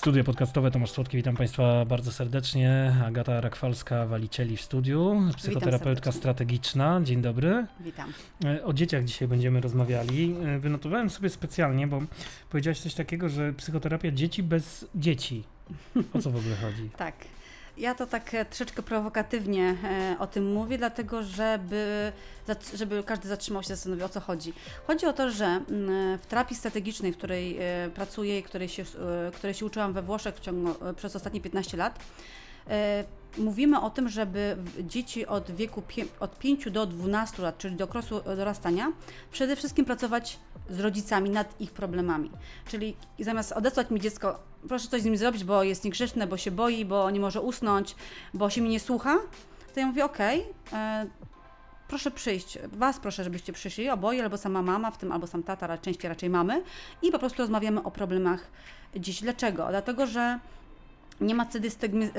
Studio podcastowe Tomasz Słodki, witam Państwa bardzo serdecznie. Agata Rakwalska, walicieli w studiu, psychoterapeutka strategiczna. Dzień dobry. Witam. E, O dzieciach dzisiaj będziemy rozmawiali. E, Wynotowałem sobie specjalnie, bo powiedziałaś coś takiego, że psychoterapia dzieci bez dzieci. O co w ogóle chodzi? Tak. Ja to tak e, troszeczkę prowokatywnie e, o tym mówię, dlatego żeby, żeby każdy zatrzymał się zastanowił, o co chodzi. Chodzi o to, że mm, w terapii strategicznej, w której e, pracuję i której się, e, której się uczyłam we Włoszech w ciągu, e, przez ostatnie 15 lat, e, mówimy o tym, żeby dzieci od wieku od 5 do 12 lat, czyli do okresu e, dorastania, przede wszystkim pracować z rodzicami nad ich problemami. Czyli zamiast odesłać mi dziecko, proszę coś z nim zrobić, bo jest niegrzeczne, bo się boi, bo nie może usnąć, bo się mnie nie słucha, to ja mówię, okej, e, proszę przyjść, Was proszę, żebyście przyszli, oboje, albo sama mama, w tym albo sam tata, ale częściej raczej mamy i po prostu rozmawiamy o problemach dzieci. Dlaczego? Dlatego, że nie ma wtedy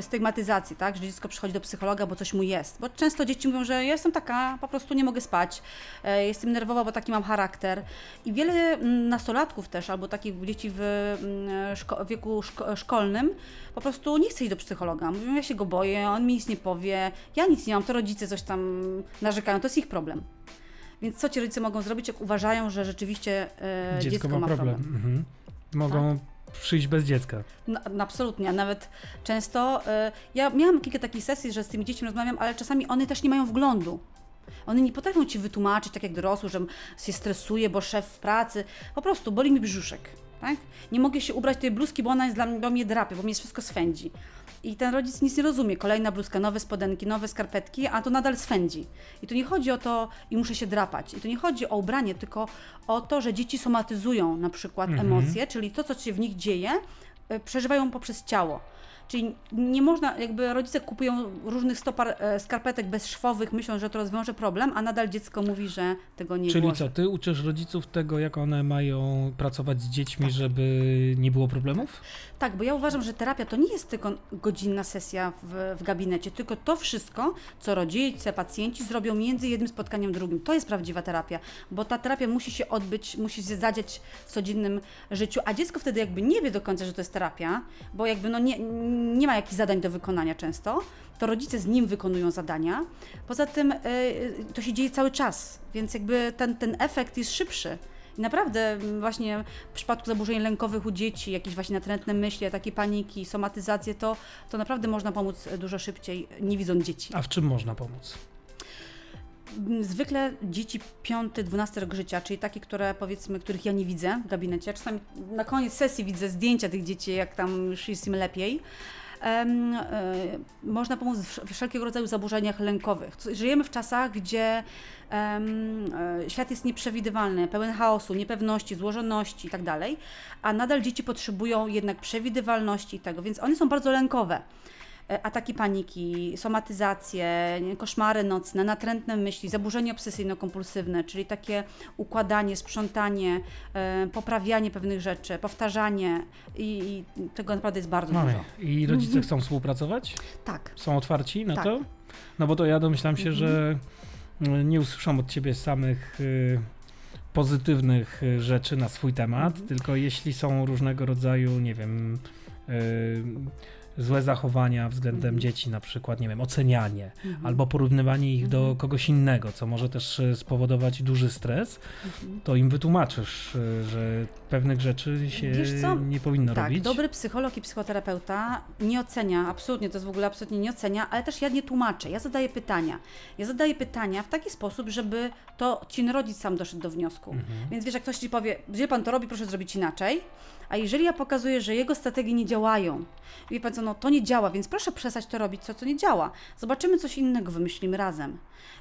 stygmatyzacji, tak, że dziecko przychodzi do psychologa, bo coś mu jest. Bo często dzieci mówią, że ja jestem taka, po prostu nie mogę spać, e, jestem nerwowa, bo taki mam charakter. I wiele mm, nastolatków też, albo takich dzieci w mm, szko- wieku szko- szkolnym, po prostu nie chce iść do psychologa. Mówią, ja się go boję, on mi nic nie powie, ja nic nie mam, to rodzice coś tam narzekają, to jest ich problem. Więc co ci rodzice mogą zrobić, jak uważają, że rzeczywiście e, Dziecko, ma problem. Mhm. Mogą przyjść bez dziecka. No, no absolutnie, a nawet często y, ja miałam kilka takich sesji, że z tymi dziećmi rozmawiam, ale czasami one też nie mają wglądu. One nie potrafią ci wytłumaczyć, tak jak dorosły, że się stresuje, bo szef w pracy. Po prostu boli mi brzuszek. Tak? Nie mogę się ubrać tej bluzki, bo ona jest dla mnie, bo mnie drapie, bo mnie wszystko swędzi. I ten rodzic nic nie rozumie. Kolejna bluzka, nowe spodenki, nowe skarpetki, a to nadal swędzi. I tu nie chodzi o to, i muszę się drapać. I tu nie chodzi o ubranie, tylko o to, że dzieci somatyzują na przykład emocje, czyli to, co się w nich dzieje, e, przeżywają poprzez ciało. Czyli nie można, jakby rodzice kupują różnych stopar e, skarpetek bezszwowych, myślą, że to rozwiąże problem, a nadal dziecko mówi, że tego nie Czyli włoży. co, ty uczysz rodziców tego, jak one mają pracować z dziećmi, Tak. żeby nie było problemów? Tak, bo ja uważam, że terapia to nie jest tylko godzinna sesja w, w gabinecie, tylko to wszystko, co rodzice, pacjenci zrobią między jednym spotkaniem drugim. To jest prawdziwa terapia, bo ta terapia musi się odbyć, musi się zadziać w codziennym życiu, a dziecko wtedy jakby nie wie do końca, że to jest terapia, bo jakby no nie, nie ma jakichś zadań do wykonania często, to rodzice z nim wykonują zadania. Poza tym y, y, to się dzieje cały czas, więc jakby ten, ten efekt jest szybszy. I naprawdę m, właśnie w przypadku zaburzeń lękowych u dzieci, jakieś właśnie natrętne myśli, takie paniki, somatyzację, to, to naprawdę można pomóc dużo szybciej, nie widząc dzieci. A w czym można pomóc? Zwykle dzieci 5-12 rok życia, czyli takie, które powiedzmy, których ja nie widzę w gabinecie. Czasami na koniec sesji widzę zdjęcia tych dzieci, jak tam już jest im lepiej. Em, e, można pomóc w wsz- wszelkiego rodzaju zaburzeniach lękowych. Żyjemy w czasach, gdzie e, świat jest nieprzewidywalny, pełen chaosu, niepewności, złożoności itd., a nadal dzieci potrzebują jednak przewidywalności i tego, więc one są bardzo lękowe ataki paniki, somatyzacje, koszmary nocne, natrętne myśli, zaburzenie obsesyjno-kompulsywne, czyli takie układanie, sprzątanie, e, poprawianie pewnych rzeczy, powtarzanie i, i tego naprawdę jest bardzo Oj, dużo. I rodzice chcą współpracować? Tak. Są otwarci na Tak. to? No bo to ja domyślam się, Mhm. że y, nie usłyszą od ciebie samych pozytywnych rzeczy na swój temat, Mhm. tylko jeśli są różnego rodzaju, nie wiem, złe zachowania względem Mhm. dzieci, na przykład, nie wiem, ocenianie, Mhm. albo porównywanie ich do Mhm. kogoś innego, co może też y, spowodować duży stres, to im wytłumaczysz, y, że pewnych rzeczy się nie powinno Tak, robić. dobry psycholog i psychoterapeuta nie ocenia, absolutnie, to jest w ogóle absolutnie nie ocenia, ale też ja nie tłumaczę, ja zadaję pytania. Ja zadaję pytania w taki sposób, żeby to ci rodzic sam doszedł do wniosku. Mhm. Więc wiesz, jak ktoś ci powie, gdzie pan to robi, proszę zrobić inaczej, a jeżeli ja pokazuję, że jego strategie nie działają, wie pan co, no to nie działa, więc proszę przestać to robić, co, co nie działa. Zobaczymy coś innego, wymyślimy razem.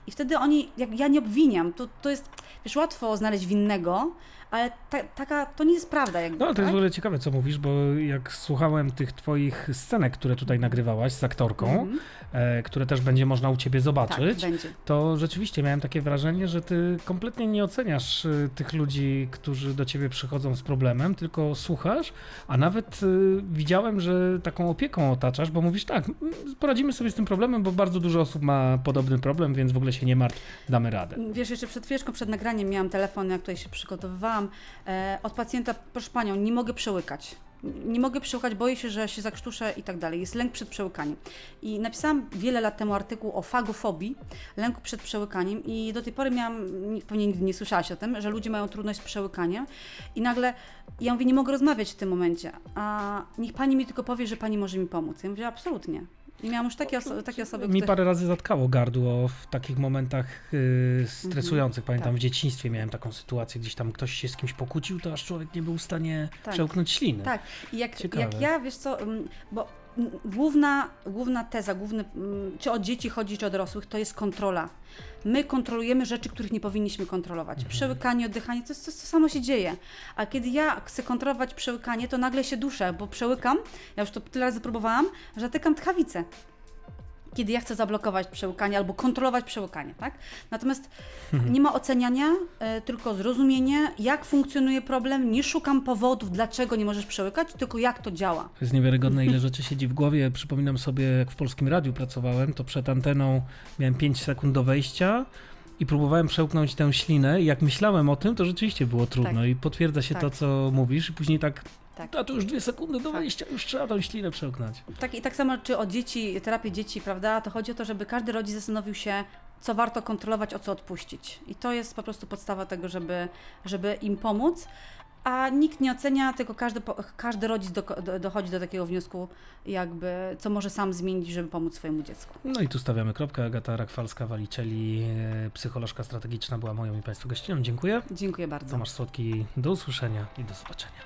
I wtedy oni, jak ja nie obwiniam, to, to jest, wiesz, łatwo znaleźć winnego, ale ta, taka, to nie jest prawda jakby, No, to tak? jest w ogóle ciekawe, co mówisz, bo jak słuchałem tych twoich scenek, które tutaj nagrywałaś z aktorką, Mhm. e, które też będzie można u ciebie Tak, zobaczyć, będzie. to rzeczywiście miałem takie wrażenie, że ty kompletnie nie oceniasz e, tych ludzi, którzy do ciebie przychodzą z problemem, tylko słuchasz, a nawet e, widziałem, że taką opieką otaczasz, bo mówisz tak, poradzimy sobie z tym problemem, bo bardzo dużo osób ma podobny problem, więc w ogóle się nie martw, damy radę. Wiesz, jeszcze przed chwileczką, przed nagraniem miałam telefon, jak tutaj się przygotowywałam, e, od pacjenta, proszę Panią, nie mogę przełykać. Nie mogę przełykać, boję się, że się zakrztuszę i tak dalej. Jest lęk przed przełykaniem. I napisałam wiele lat temu artykuł o fagofobii, lęku przed przełykaniem i do tej pory miałam, nie- pewnie nigdy nie słyszałaś o tym, że ludzie mają trudność z przełykaniem i nagle ja mówię, nie mogę rozmawiać w tym momencie, a niech pani mi tylko powie, że pani może mi pomóc. Ja mówię, absolutnie. I miałam już takie, oso- takie osoby, Mi które... parę razy zatkało gardło w takich momentach y, stresujących. Pamiętam tak. w dzieciństwie miałem taką sytuację, gdzieś tam ktoś się z kimś pokłócił, to aż człowiek nie był w stanie Tak. przełknąć śliny. Tak, i jak, Ciekawe. jak ja, wiesz co, mm, bo główna, główna teza, główny, mm, czy o dzieci chodzi, czy o dorosłych, to jest kontrola. My kontrolujemy rzeczy, których nie powinniśmy kontrolować. Mhm. Przełykanie, oddychanie, to, jest, to, samo się dzieje. A kiedy ja chcę kontrolować przełykanie, to nagle się duszę, bo przełykam, ja już to tyle razy próbowałam, że zatykam tchawicę. Kiedy ja chcę zablokować przełykanie albo kontrolować przełykanie, tak? Natomiast nie ma oceniania, e, tylko zrozumienie, jak funkcjonuje problem. Nie szukam powodów, dlaczego nie możesz przełykać, tylko jak to działa. To jest niewiarygodne, ile rzeczy siedzi w głowie. Przypominam sobie, jak w polskim radiu pracowałem, to przed anteną miałem 5 sekund do wejścia i próbowałem przełknąć tę ślinę i jak myślałem o tym, to rzeczywiście było trudno Tak. i potwierdza się Tak. to, co mówisz i później tak, Tak. a to już dwie sekundy do Tak. wejścia, już trzeba tą ślinę przełknąć. Tak, I tak samo, czy o dzieci, terapię dzieci, prawda, to chodzi o to, żeby każdy rodzic zastanowił się, co warto kontrolować, o co odpuścić. I to jest po prostu podstawa tego, żeby, żeby im pomóc. A nikt nie ocenia, tylko każdy, każdy rodzic do, do, dochodzi do takiego wniosku, jakby, co może sam zmienić, żeby pomóc swojemu dziecku. No i tu stawiamy kropkę. Agata Rakwalska-Waliczeli, e, psycholożka strategiczna była moją i Państwa gościną. Dziękuję. Dziękuję bardzo. Tomasz Słodki, do usłyszenia i do zobaczenia.